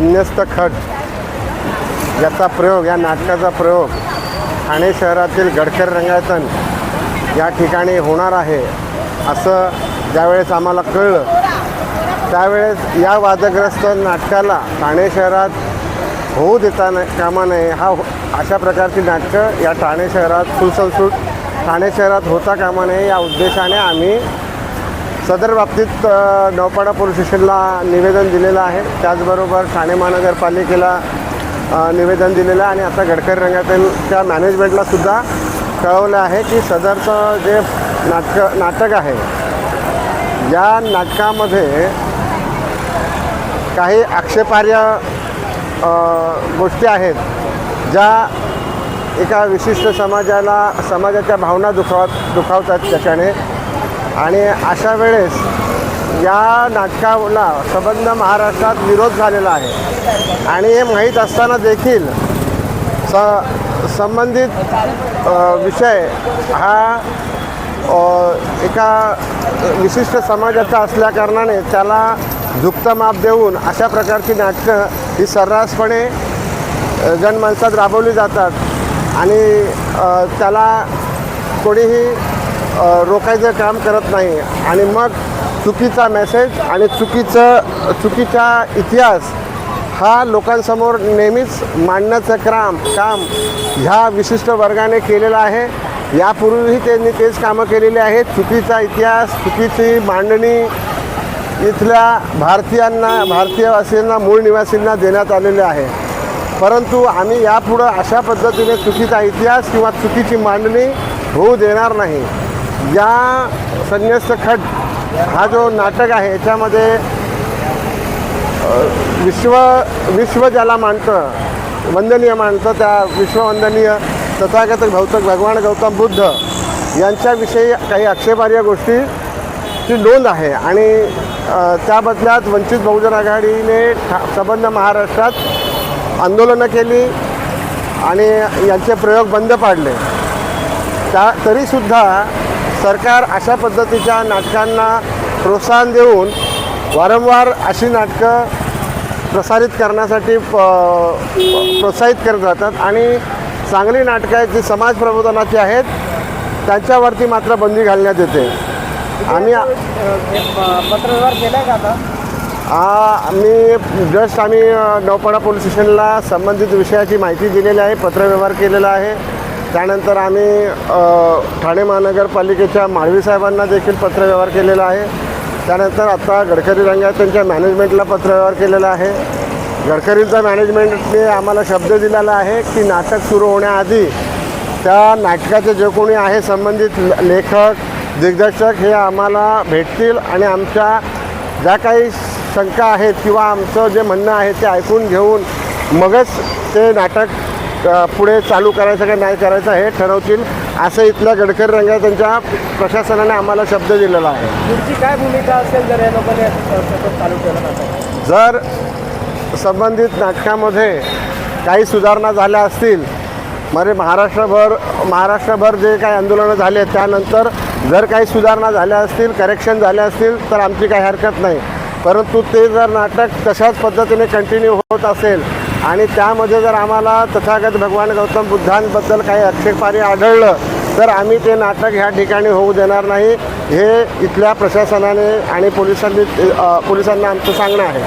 संन्यस्त खट याचा प्रयोग या नाटकाचा प्रयोग ठाणे शहरातील गडकर रंगायतन या ठिकाणी होणार आहे असं ज्यावेळेस आम्हाला कळलं त्यावेळेस या वादग्रस्त नाटकाला ठाणे शहरात होऊ देता नाही कामा नये हा हो- अशा प्रकारची नाटकं या ठाणे शहरात सुसंस्कृत ठाणे शहरात होता कामा नये या उद्देशाने आम्ही सदर बाबतीत अ, नौपाडा पोलीस स्टेशनला निवेदन दिलेलं आहे. त्याचबरोबर ठाणे महानगरपालिकेला निवेदन दिलेलं आहे आणि आता गडकरी रंगातील त्या मॅनेजमेंटलासुद्धा कळवलं आहे की सदरचं जे नाटक नाटक आहे या नाटकामध्ये काही आक्षेपार्ह गोष्टी आहेत ज्या एका विशिष्ट समाजाला समाजाच्या भावना दुखावत दुखावतात त्याच्याने. आणि अशा वेळेस या नाटकाला संबंध महाराष्ट्रात विरोध झालेला आहे. आणि हे माहीत असताना देखील स संबंधित विषय हा एका विशिष्ट समाजाचा असल्याकारणाने त्याला झुकतं माप देऊन अशा प्रकारची नाटकं ही सर्रासपणे जनमनसात जनमानसात राबवली जातात. आणि त्याला कोणीही रोखायचं काम करत नाही. आणि मग चुकीचा मेसेज आणि चुकीचं चुकीचा इतिहास हा लोकांसमोर नेहमीच मांडण्याचं काम काम ह्या विशिष्ट वर्गाने केलेलं आहे. यापूर्वीही त्यांनी तेच कामं केलेली आहेत. चुकीचा इतिहास चुकीची मांडणी इथल्या भारतीयांना भारतीयवासीयांना मूळ निवासींना देण्यात आलेले आहे. परंतु आम्ही यापुढं अशा पद्धतीने चुकीचा इतिहास किंवा चुकीची मांडणी होऊ देणार नाही. या संन्यस्त खट हा जो नाटक आहे याच्यामध्ये विश्व विश्व ज्याला मानतं वंदनीय मानतं त्या विश्ववंदनीय तथागत भौतक भगवान गौतम बुद्ध यांच्याविषयी काही आक्षेपार्ह गोष्टीची नोंद आहे आणि त्या बदल्यात वंचित बहुजन आघाडीने ठा संबंध महाराष्ट्रात आंदोलनं केली आणि यांचे प्रयोग बंद पाडले. त्या तरीसुद्धा सरकार अशा पद्धतीच्या नाटकांना प्रोत्साहन देऊन वारंवार अशी नाटकं प्रसारित करण्यासाठी प प्रोत्साहित करत जातात आणि चांगली नाटकं आहेत जी समाज प्रबोधनाची आहेत त्यांच्यावरती मात्र बंदी घालण्यात येते. आम्ही पत्रव्यवहार केलाय का आता? आम्ही जस्ट आम्ही नौपाडा पोलीस स्टेशनला संबंधित विषयाची माहिती दिलेली आहे पत्रव्यवहार केलेला आहे. त्यानंतर आम्ही ठाणे महानगरपालिकेच्या माळवी साहेबांना देखील पत्रव्यवहार केलेला आहे. त्यानंतर आत्ता गडकरी रंगात त्यांच्या मॅनेजमेंटला पत्रव्यवहार केलेला आहे. गडकरींचा मॅनेजमेंटने आम्हाला शब्द दिलेला आहे की नाटक सुरू होण्याआधी त्या नाटकाचे जे कोणी आहे संबंधित लेखक दिग्दर्शक हे आम्हाला भेटतील आणि आमच्या ज्या काही शंका आहेत किंवा आमचं जे म्हणणं आहे ते ऐकून घेऊन मगच ते नाटक पुढे चालू करायचं का नाही करायचं हे ठरवतील. असं इथल्या गडकरी रंगा त्यांच्या प्रशासनाने आम्हाला शब्द दिलेला आहे. पुढची काय भूमिका असेल जर या लोकांनी सतत चालू केलं जर संबंधित नाटकामध्ये काही सुधारणा झाल्या असतील म्हणजे महाराष्ट्रभर महाराष्ट्रभर जे काही आंदोलनं झाले त्यानंतर जर काही सुधारणा झाल्या असतील करेक्शन झाल्या असतील तर आमची काही हरकत नाही. परंतु ते जर नाटक तशाच पद्धतीने कंटिन्यू होत असेल आणि त्यामध्ये जर आम्हाला तथागत भगवान गौतम बुद्धांबद्दल काही आक्षेपारी आढळलं तर आम्ही ते नाटक ह्या ठिकाणी होऊ देणार नाही. हे इथल्या प्रशासनाने आणि पोलिसांनी पोलिसांना आमचं सांगणं आहे.